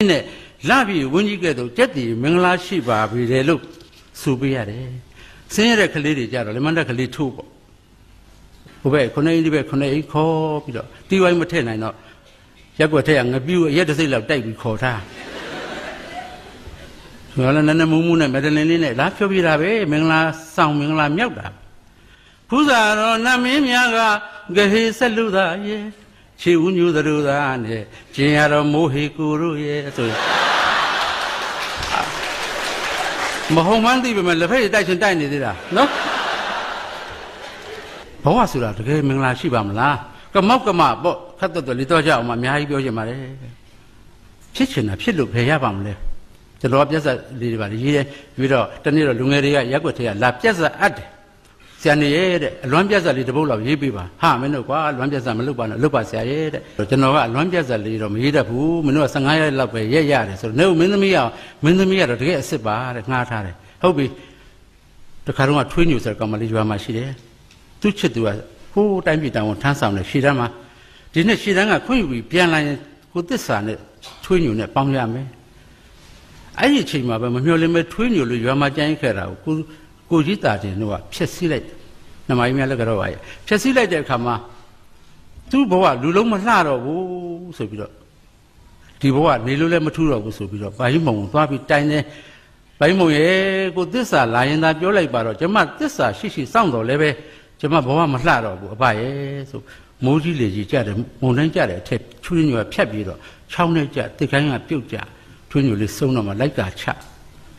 နဲ့လာပြီဝင်းကြီးကဲ့သို့ကြက်တီမင်္ဂလာရှိပါပြီလေလို့ဆိုပေးရတယ်ဆင်းရဲတဲ့ကလေးတွေကြတော့လက်မတက်ကလေးထိုးပေါ့ဟိုဘက်ခုနှစ်အိမ်ဒီဘက်ခုနှစ်အိမ်ခေါ်ပြီးတော့တီဝိုင်းမထည့်နိုင်တော့ရက်ွက်ထက်ကငပြူအရက်တစ်စိတ်လောက်တိုက်ပြီးခေါ်ထားဆိုတော့လည်းနည်းနည်းမူးမူးနဲ့မက်ဒလင်လေးနဲ့လာဖြောပြတာပဲမင်္ဂလာဆောင်မင်္ဂလာမြောက်တာဖူးစာတော်နမင်းများကဂဟေဆက်လူသားရဲ့ ခြေဦးညူသရူသားနဲ့ကျင်ရတော်မိုးဟေကိုတို့ရဲ့ဆိုရင်မဟုတ်မှန်းသိပေမဲ့လက်ဖက်ရည်တိုက်ချင်တိုက်နေသေးတာနော်ဘဝဆိုတာတကယ်မင်္ဂလာရှိပါမလားကမောက်ကမပေါ့ခတ်တော့တော့လေတော့ကြအောင်မအများကြီးပြောချင်ပါတယ်ဖြစ်ချင်တာဖြစ်လို့ဖယ်ရပါမလဲကျွန်တော်ကပြက်ဆက်လေးတွေပါရေးတယ်ပြီးတော့တနေ့တော့လူငယ်တွေကရက်ွက်ထဲကလာပြက်ဆက်အပ်တယ် ဆရာနေရဲ့တဲ့အလွမ်းပြက်ဆက်လေးတစ်ပုတ်လောက်ရေးပေးပါဟာမင်းတို့ကွာလွမ်းပြက်ဆက်မလုပ်ပါနဲ့လုပ်ပါဆရာရဲ့တဲ့ကျွန်တော်ကအလွမ်းပြက်ဆက်လေးတော့မရေးတတ်ဘူးမင်းတို့က15ရက်လောက်ပဲရက်ရတယ်ဆိုတော့နေမင်းသမီးကမင်းသမီးကတော့တကယ်အစ်စ်ပါတဲ့ငှားထားတယ်ဟုတ်ပြီတခါတော့ထွေးညူဆိုတဲ့ကောင်မလေးရွာမှာရှိတယ်သူ့ချစ်သူကဟိုးတိုင်းပြည်တောင်ထမ်းဆောင်တယ်ရှည်တန်းမှာဒီနေ့ရှည်တန်းကခွင့်ယူပြီးပြန်လာရင်ကိုသစ္စာနဲ့ထွေးညူနဲ့ပေါင်းရမယ်အဲ့ဒီအချိန်မှာပဲမမျှော်လင့်မဲ့ထွေးညူလို့ရွာမှာကြိုင်းခဲ့တာကိုကိုကြီးတာတင်တို့ကဖျက်ဆီးလိုက် နမကြီးများလည်းကတော့ပါရဲ့ဖျက်ဆီးလိုက်တဲ့အခါမှာသူ့ဘဝလူလုံးမလှတော့ဘူးဆိုပြီးတော့ဒီဘဝနေလို့လည်းမထူတော့ဘူးဆိုပြီးတော့ဘာကြီးမုံသွားပြီးတိုင်တယ်ဘာကြီးမုံရဲ့ကိုသစ္စာလာရင်သာပြောလိုက်ပါတော့ကျမသစ္စာရှိရှိစောင့်တော်လည်းပဲကျမဘဝမလှတော့ဘူးအဖရဲ့ဆိုမိုးကြီးလေကြီးကြတယ်မုံတိုင်းကြတယ်အထက်ချွေးညွယ်ဖြတ်ပြီးတော့ချောင်းနဲ့ကြတစ်ခိုင်းကပြုတ်ကြထွေးညွယ်လေးစုံတော့မှလိုက်ကာချ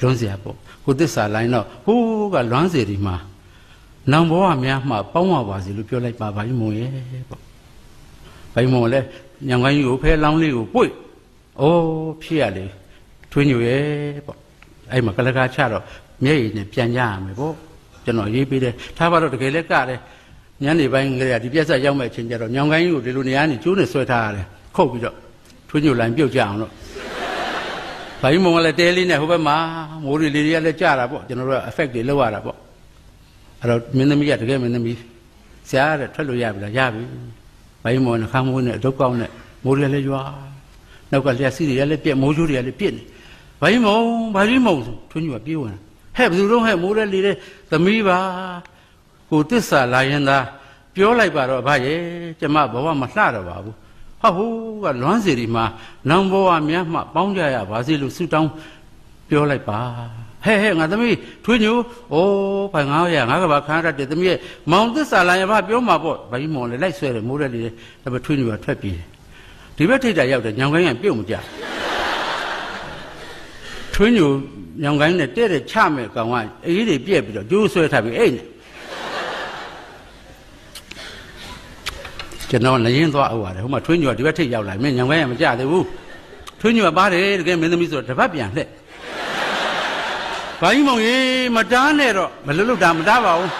လွန်းเสียပေါ့ကိုသစ္စာလိုင်းတော့ဟိုးကလွမ်းစေဒီမှာ နောင်ဘဝများမှပေါင်းပါပါစေလို့ပြောလိုက်ပါဘာကြီးမုံရဲ့ပေါ့ဘာကြီးမုံလည်းညောင်ကိုင်းကြီးကိုဖဲလောင်းလေးကိုပွိတ်အိုးဖြစ်ရလေထွေးညွယ်ရဲ့ပေါ့အဲ့မှာကလကားချတော့မျက်ရည်နဲ့ပြန်ကြရမယ်ပေါ့ကျွန်တော်ရေးပေးတယ်ထားပါတော့တကယ်လည်းကတယ်ညနေပိုင်းကလေးကဒီပြက်ဆက်ရောက်မဲ့အချိန်ကျတော့ညောင်ကိုင်းကြီးကိုဒီလိုနေရာနေကျိုးနဲ့ဆွဲထားရတယ်ခုတ်ပြီးတော့ထွေးညွယ်လိုင်းပြုတ်ကြအောင်တော့ဘာကြီးမုံကလည်းတဲလေးနဲ့ဟိုဘက်မှာမိုးရီလေးတွေကလည်းကြတာပေါ့ကျွန်တော်တို့က effect တွေလောက်ရတာပေါ့ အဲ့တော့မင်းသမီးကတကယ်မင်းသမီးဆရာတဲ့ထွက်လို့ရပြီလားရပြီဘာကြီးမုံကခါမိုးနဲ့အဒုတ်ကောင်းနဲ့မိုးရီလည်းရွာနောက်ကလျှက်စီးတွေကလည်းပြက်မိုးချိုးတွေကလည်းပြက်နေဘာကြီးမုံဘာကြီးမုံဆိုထွေးညွယ်ပြေးဝင်ဟဲ့ဘယ်သူတော့ဟဲ့မိုးရဲလေတဲ့သမီးပါကိုတစ္ဆာလာရင်သာပြောလိုက်ပါတော့ဗါရဲ့ကျမဘဝမလှတော့ပါဘူးဟာဟိုးကလွမ်းစီဒီမှာနောင်ဘဝများမှပေါင်းကြရပါစေလို့ဆုတောင်းပြောလိုက်ပါ ဟဲ့ဟဲ့ငါသမီးထွေးညိုအိုးဖိုင်900ငါကဘာခန်းရတဲ့သမီးရဲ့မောင်သစ္စာလာရင်ဗပြောမှာပေါ့ဘာကြီးမောင်လည်းလိုက်ဆွဲတယ်မိုးရဲလေဒါပေမဲ့ထွေးညိုကထွက်ပြေးတယ်ဒီဘက်ထိတ်တာရောက်တယ်ညောင်ကိုင်းကပြုတ်မကြထွေးညိုညောင်ကိုင်းနဲ့တဲ့တဲ့ချမဲ့ကောင်ကအေးတွေပြက်ပြီးတော့ကျိုးဆွဲထားပြီးအဲ့နဲ့ကျွန်တော်လည်းရင်သွားအောင်ရတယ်ဟိုမှာထွေးညိုကဒီဘက်ထိတ်ရောက်လာမင်းညောင်ကိုင်းကမကြသေးဘူးထွေးညိုကပါတယ်တကယ်မင်းသမီးဆိုတော့တပတ်ပြန်လှက် ဘာကြီးမောင်ရေမတားနဲ့တော့မလွတ်လွတ်တာမတားပါဘူး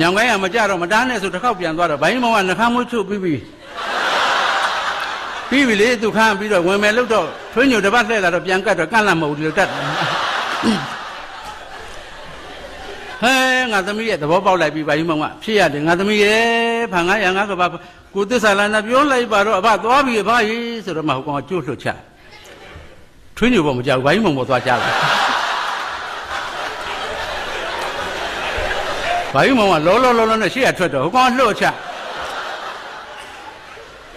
ညောင်ကိုင်းကမကြတော့မတားနဲ့ဆိုတစ်ခေါက်ပြန်သွားတော့ဘာကြီးမောင်ကနှခမ်းမွေးချုပ်ပြီးပြီပြီးပြီလေသူခမ်းပြီးတော့ဝင်မယ်လို့တော့ထွေးညိုတပတ်လှည့်လာတော့ပြန်ကတ်တော့ကန့်လန့်မဟုတ်ဘူးတတ်ဟဲငါသမီးရဲ့သဘောပေါက်လိုက်ပြီဘာကြီးမောင်ကဖြစ်ရတယ်ငါသမီးရဲ့ဖန်900ငါကဘာကိုသစ္စာလန္နာပြောလိုက်ပါတော့အဘသွားပြီအဘကြီးဆိုတော့မှဟိုကောင်ကကျွတ်လွတ်ချ ထွေးညိုပေါ်မကြောက်ဘာကြီးမောင်ပေါ်သွားကြလာဘာကြီးမောင်ကလောလောလောလောနဲ့ရှေ့ကထွက်တော့ဟိုကောင်လှုပ်ချ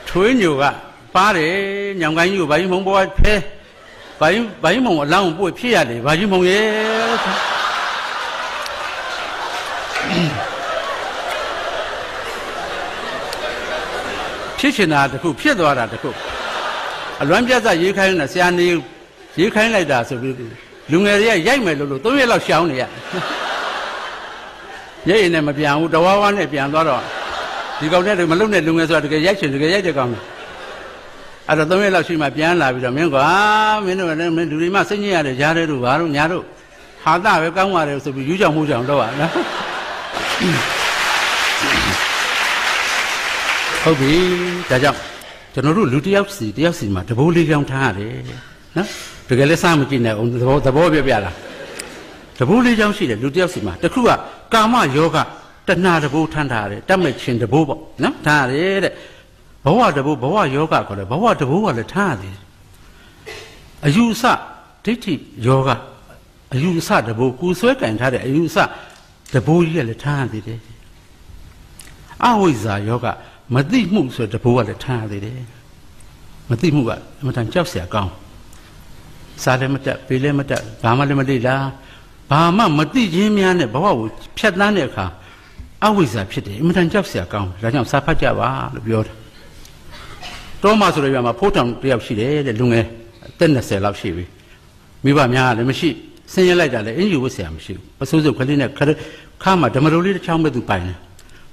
ထွေးညိုကပါတယ်ညောင်ကိုင်းကြီးကိုဘာကြီးမုံပေါ်ဖဲဘာကြီးဘာကြီးမုံအလောင်းပွေဖြစ်ရတယ်ဘာကြီးမုံရဲ့ဖြစ်ချင်တာတခုဖြစ်သွားတာတခုအလွမ်းပြတ်စရေးခိုင်းနေတာဆရာနေ ရေးခိုင်းလိုက်တာဆိုပြီးလူငယ်တွေကရိုက်မယ်လို့လို့၃ရက်လောက်ရှောင်းနေရရဲရင်နဲ့မပြန်ဘူးတဝါဝါနဲ့ပြန်သွားတော့ဒီကောင်နဲ့မလုံနဲ့လူငယ်ဆိုတာတကယ်ရိုက်ချင်တကယ်ရိုက်တဲ့ကောင်အဲ့တော့သုံးရက်လောက်ရှိမှပြန်လာပြီးတော့မင်းကွာမင်းတို့လည်းမင်းလူတွေမှစိတ်ညစ်ရတယ်ရားတဲ့တို့ဘာလို့ညာတို့ဟာတာပဲကောင်းပါတယ်ဆိုပြီးယူကြောင်မှုကြောင်တော့ပါနော်ဟုတ်ပြီဒါကြောင့်ကျွန်တော်တို့လူတစ်ယောက်စီတစ်ယောက်စီမှာတဘိုးလေးကြောင်ထားရတယ်နော် တကယ်လည်းစားမကြည့်နဲ့အောင်သဘောသဘောပြပြလားတဘိုးလေးကြောင်ရှိတယ်လူတစ်ယောက်စီမှာတစ်ခုကကာမယောဂတဏှာတဘိုးထမ်းထားရတယ်တတ်မဲ့ခြင်းတဘိုးပေါ့နော်ထားရတယ်တဲ့ ဘဝတဘိုးဘဝယောဂခေါ်တယ်ဘဝတဘိုးကလည်းထားရသေးတယ်အယူအဆဒိဋ္ဌိယောဂအယူအဆတဘိုးကိုယ်ဆွဲကင်ထားတဲ့အယူအဆတဘိုးကြီးကလည်းထားရသေးတယ်အဝိဇ္ဇာယောဂမသိမှုဆိုတဲ့တဘိုးကလည်းထားရသေးတယ်မသိမှုကအမှန်တန်ကြောက်เสียကောင်း စားလည်းမတက်ပေးလည်းမတက်ဘာမှလည်းမသိတာဘာမှမသိခြင်းများနဲ့ဘဝကိုဖြတ်သန်းတဲ့အခါအဝိဇ္ဇာဖြစ်တယ်အမှန်တန်ကြောက်စရာကောင်းဒါကြောင့်စာဖတ်ကြပါလို့ပြောတာတောမဆိုတဲ့ပြမှာဖိုးတောင်တယောက်ရှိတယ်တဲ့လူငယ်အသက်20လောက်ရှိပြီမိဘများလည်းမရှိဆင်းရဲလိုက်တာလည်းအင်ယူဝတ်ဆရာမရှိဘူးပစိုးစုပ်ခလေးနဲ့ခါမှာဓမ္မရိုလေးတစ်ချောင်းပဲသူပိုင်တယ်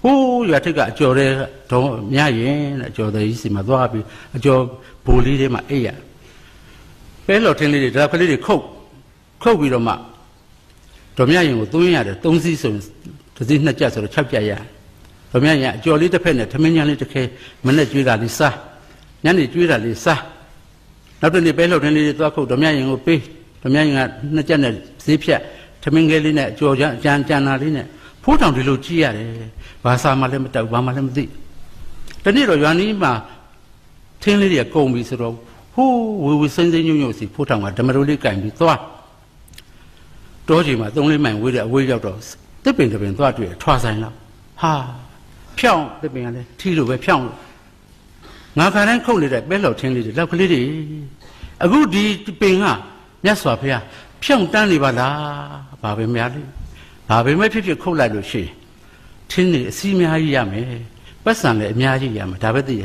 ဟိုးရွာထက်ကအကျော်တဲ့ဒေါမြရင်တဲ့အကျော်တဲ့ကြီးစီမှာသွားပြီးအကျော်ဘိုးလေးထဲမှာအိပ်ရ ပဲလော်ထင်းလေးတွေဒါကလေးတွေခုတ်ခုတ်ပြီးတော့မှတော်မြရင်ကိုသွင်းရတယ်၃စီးဆိုရင်တစ်စီးနှစ်ကြက်ဆိုတော့၆ကြက်ရတယ်တော်မြရင်အကျော်လေးတစ်ဖက်နဲ့ထမင်းညံလေးတစ်ခဲမနဲ့ကျွေးတာလေးစားညနေကျွေးတာလေးစားနောက်တစ်နေ့ပဲလှုပ်တဲ့လေးတွေသွားခုတ်ဓမြရင်ကိုပေးဓမြရင်ကနှစ်ချက်နဲ့ဈေးဖြတ်ထမင်းကလေးနဲ့အကျော်ကြကြံကြံနာလေးနဲ့ဖိုးတောင်ဒီလိုကြည့်ရတယ်ဘာသာမှလည်းမတောက်ဘာမှလည်းမသိတနေ့တော့ရွာနီးမှာထင်းလေးတွေကကုန်ပြီဆိုတော့ ဟိုးဝေဝေစင်းစင်းညွန့်ညွန့်စီဖိုးတောင်ကဓမ္မရိုးလေးကင်ပြီးသွားတောကြီးမှာသုံးလေးမိုင်ဝေးတဲ့အဝေးရောက်တော့တစ်ပင်တစ်ပင်သွားတွေ့ထွာဆိုင်လောက်ဟာဖြောင်းတစ်ပင်ကလည်းထီလိုပဲဖြောင်းလို့ငါခါတိုင်းခုတ်နေတဲ့ပဲလှော်ထင်းလေးတွေလောက်ကလေးတွေအခုဒီပင်ကမြတ်စွာဘုရားဖြောင့်တန်းနေပါလားဘာပဲများလိဘာပဲမဲ့ဖြစ်ဖြစ်ခုတ်လိုက်လို့ရှိရင်ထင်းနေအစီအများကြီးရမယ်ပတ်စံလည်းအများကြီးရမယ်ဒါပဲသိရ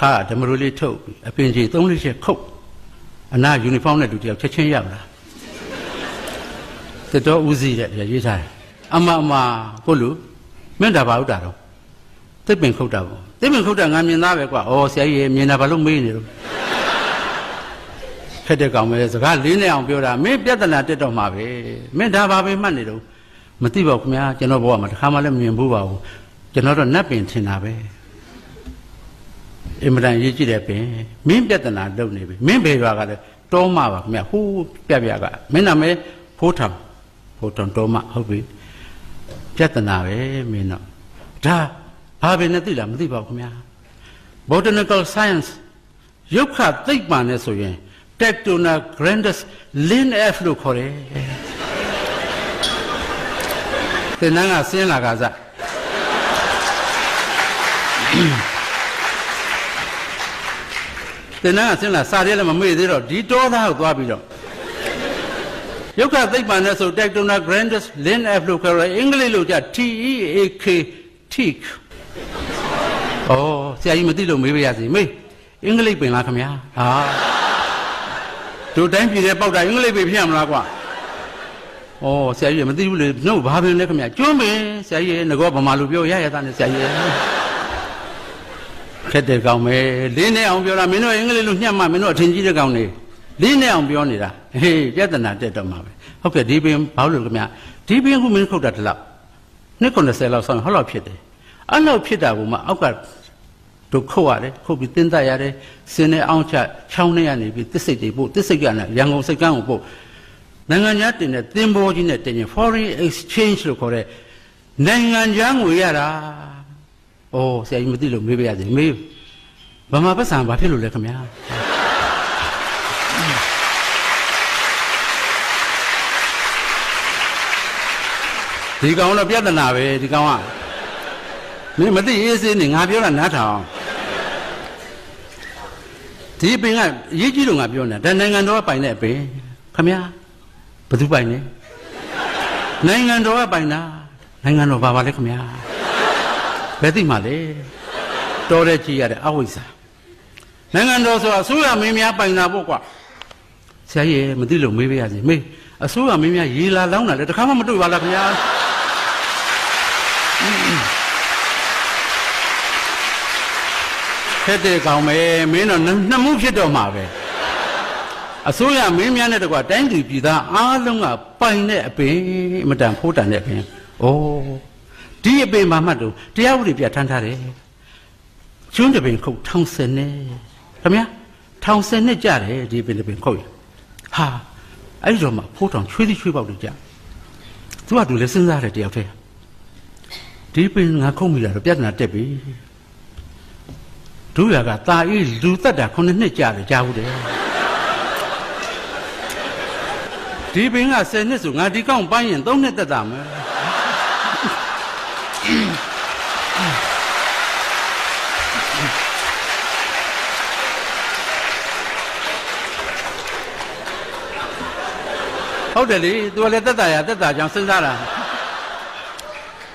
ခါဓမ္မရိုးလေးထုတ်ပြီးအပင်ကြီးသုံးလေးချက်ခုတ်အနာယူနီဖောင်းနဲ့တူတယောက်ချက်ချင်းရမလားတတော်ဦးစီးတဲ့ရေးထားတယ်အမအမကိုလူမင်းဒါဘာဥတာတော့သစ်ပင်ခုတ်တာပေါ့သစ်ပင်ခုတ်တာငါမြင်သားပဲကွာဩဆရာကြီးရေမြင်တာဘာလို့မေးနေတော့ခက်တဲ့ကောင်ပဲစကားလေးနဲ့အောင်ပြောတာမင်းပြဿနာတက်တော့မှာပဲမင်းဒါဘာပဲမှတ်နေတော့မသိပါဘူးခင်ဗျာကျွန်တော်ဘဝမှာတစ်ခါမှလည်းမမြင်ဘူးပါဘူးကျွန်တော်တော့နတ်ပင်ထင်တာပဲ အင်မတန်ရေးကြည့်တဲ့ပင်မင်းပြဿနာလုပ်နေပြီမင်းဘယ်ရွာကလဲတောမပါခင်ဗျာဟိုးပြပြကမင်းနာမည်ဖိုးထံဖိုးထံတောမဟုတ်ပြီပြဿနာပဲမင်းတော့ဒါ ဘာပဲနဲ့သိလားမသိပါဘူးခင်ဗျာ botanical science ရုပ်ခသိပ္ပံနဲ့ဆိုရင် Tectona grandis lin f လို့ခေါ်တယ်သင်္นานကဆင်းလာကစား သင်္นานကဆင်းလာစာရဲလည်းမမေ့သေးတော့ဒီတောသားကိုသွားပြီးတော့ရုပ်ခသိပ္ပံနဲ့ဆို Tectona grandis lin f လို့ခေါ်တယ်အင်္ဂလိပ်လိုကြ T E A K teak ဩဆရာကြီးမသိလို့မေးပါရစေမေးအင်္ဂလိပ်ပင်လားခင်ဗျာဟာတို့တိုင်းပြည်တဲ့ပေါက်တာအင်္ဂလိပ်ပင်ဖြစ်ရမလားကွာဩဆရာကြီးမသိဘူးလေနှုတ်ဘာပင်လဲခင်ဗျာကျွန်းပင်ဆရာကြီးငကောဗမာလူပြောရရတာနဲ့ဆရာကြီး ခက်တဲ့ကောင်ပဲလင်းနေအောင်ပြောတာမင်းတို့အင်္ဂလိပ်လိုညှက်မှမင်းတို့အထင်ကြီးတဲ့ကောင်နေလင်းနေအောင်ပြောနေတာဟေးပြဿနာတက်တော့မှာပဲဟုတ်ကဲ့ဒီပင်ဘာလို့လဲခင်ဗျာဒီပင်ကမင်းခုတ်တာတလောက်နှစ်90လောက်ဆောင်းဟောလောက်ဖြစ်တယ်အဲ့လောက်ဖြစ်တာကမှအောက်ကတို့ခုတ်ရတယ်ခုတ်ပြီးတင်းတက်ရတယ်စင်းနဲ့အောင်ချချောင်းနဲ့ရနေပြီးတစ်စိတ်တွေပို့တစ်စိတ်ကလည်းရန်ကုန်စိတ်ကန်းကိုပို့နိုင်ငံခြားတင်တဲ့သင်္ဘောကြီးနဲ့တင်ရင် foreign exchange လို့ခေါ်တဲ့နိုင်ငံခြားငွေရတာ။ အိုးဆရာကြီးမသိလို့မေးပါရစေမေးဗမာပတ်စံဘာဖြစ်လို့လဲခင်ဗျာ။ဒီကောင်တော့ပြဿနာပဲဒီကောင်ကမင်းမသိရေးစေးနေငါပြောတာနားထောင်ဒီပင်ကရေးကြီးလို့ငါပြောနေတာဒါနိုင်ငံတော်ကပိုင်တဲ့အပင်ခမညာဘယ်သူပိုင်လဲနိုင်ငံတော်ကပိုင်တာနိုင်ငံတော်ဘာပါလဲခမညာ ဘယ်သိမှလဲတော်တဲ့ကြည်ရတဲ့အဝိဇ္ဇာနိုင်ငံတော်ဆိုတာအစိုးရမင်းများပိုင်တာပေါ့ကွာဆရာကြီးမသိလို့မေးပါရစေမေးအစိုးရမင်းများရေလာလောင်းတာလေတခါမှမတွေ့ပါလားခင်ဗျာခက်တဲ့ကောင်ပဲမင်းတော့နှစ်မှုဖြစ်တော့မှာပဲအစိုးရမင်းများနဲ့တကွာတိုင်းသူပြည်သားအားလုံးကပိုင်တဲ့အပင်အမတန်ဖိုးတန်တဲ့အပင်ဩ ဒီအပင်မှာမှတ်တော့တရားဥပဒေပြဋ္ဌာန်းထားတယ်ကျွန်းတပင်ခုတ်ထောင်စင်နဲ့ခင်ဗျာထောင်စင်နဲ့ကြတယ်ဒီပင်တပင်ခုတ်ရဟာအဲ့ဒီတော့မှဖိုးတောင်ချွေးသည်ချွေးပေါက်တွေကြသူကသူလည်းစဉ်းစားတယ်တယောက်တည်းဒီပင်ငါခုတ်မိတာတော့ပြဿနာတက်ပြီဒုရကตาအေးလူတက်တာခုနှစ်နှစ်ကြာတယ်ကြားဘူးတယ်ဒီပင်က10နှစ်ဆိုငါဒီကောင်ပိုင်းရင်3နှစ်တက်တာမယ် ဟုတ်တယ်လေသူကလည်းတက်တာရတက်တာကြောင့်စဉ်းစားတာ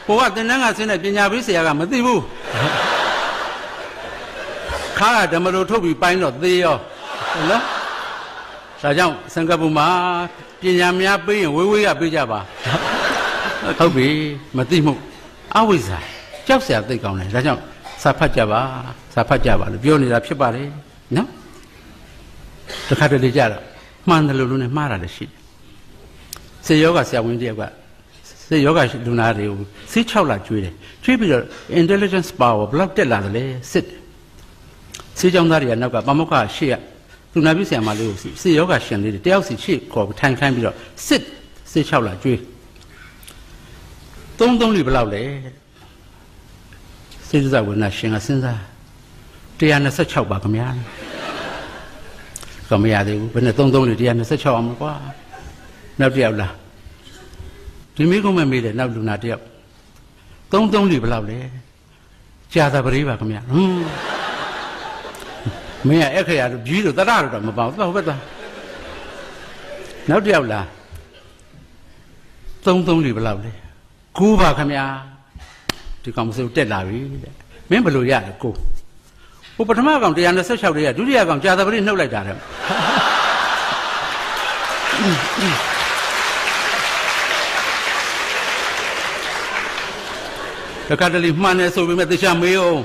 ဟိုကတင်တန်းကဆင်းတဲ့ပညာပေးဆရာကမသိဘူးခါကဓမ္မလိုထုတ်ပြီးပိုင်းတော့သေးရောဟုတ်လားဒါကြောင့်စံကပူမှာပညာများပေးရင်ဝေးဝေးကပေးကြပါဟုတ်ပြီမသိမှုအဝိဇ္ဇာကြောက်စရာသိကောင်းတယ်ဒါကြောင့်စာဖတ်ကြပါစာဖတ်ကြပါလို့ပြောနေတာဖြစ်ပါတယ်နော်တခါတလေကြတော့မှန်တယ်လို့လို့နဲ့မှားတာလည်းရှိတယ် စေယောဂဆရာဝန်တယောက်ကစေယောဂလူနာတွေကိုစိတ်6လကျွေးတယ်ကျွေးပြီးတော့ intelligence power ဘယ်လောက်တက်လာတယ်လဲစစ်တယ်စေကြောင်းသားတွေကနောက်ကပမောက္ခရှေ့ကလူနာပြုဆရာမလေးကိုစေယောဂရှင်လေးတွေတယောက်စီရှေ့ခေါ်ထိုင်ခိုင်းပြီးတော့စစ်စိတ်6လကျွေးသုံးသုံးလိဘယ်လောက်လဲစေတဇဝေနရှင်ကစဉ်းစား126ပါခင်ဗျာကမရသေးဘူးဘယ်နဲ့သုံးသုံးလိ126အောင်မကွာ နောက်တစ်ယောက်လားဒီမိကုံးမဲ့မေးတယ်နောက်လူနာတစ်ယောက်သုံးသုံးလိဘယ်လောက်လဲကြာတာပရိပါခင်ဗျာဟွန်းမင်းကအခရာတို့ကြီးတို့တရတို့တော့မပေါ့တော့ဘက်သွားနောက်တစ်ယောက်လားသုံးသုံးလိဘယ်လောက်လဲကူပါခင်ဗျာဒီကောင်မစိုးတက်လာပြီတဲ့မင်းဘယ်လိုရလဲကိုဟိုပထမကောင်126လေးကဒုတိယကောင်ကြာသပတိနှုတ်လိုက်တာတဲ့ တခါတလေမှန်တယ်ဆိုပေမဲ့တခြားမေးအောင်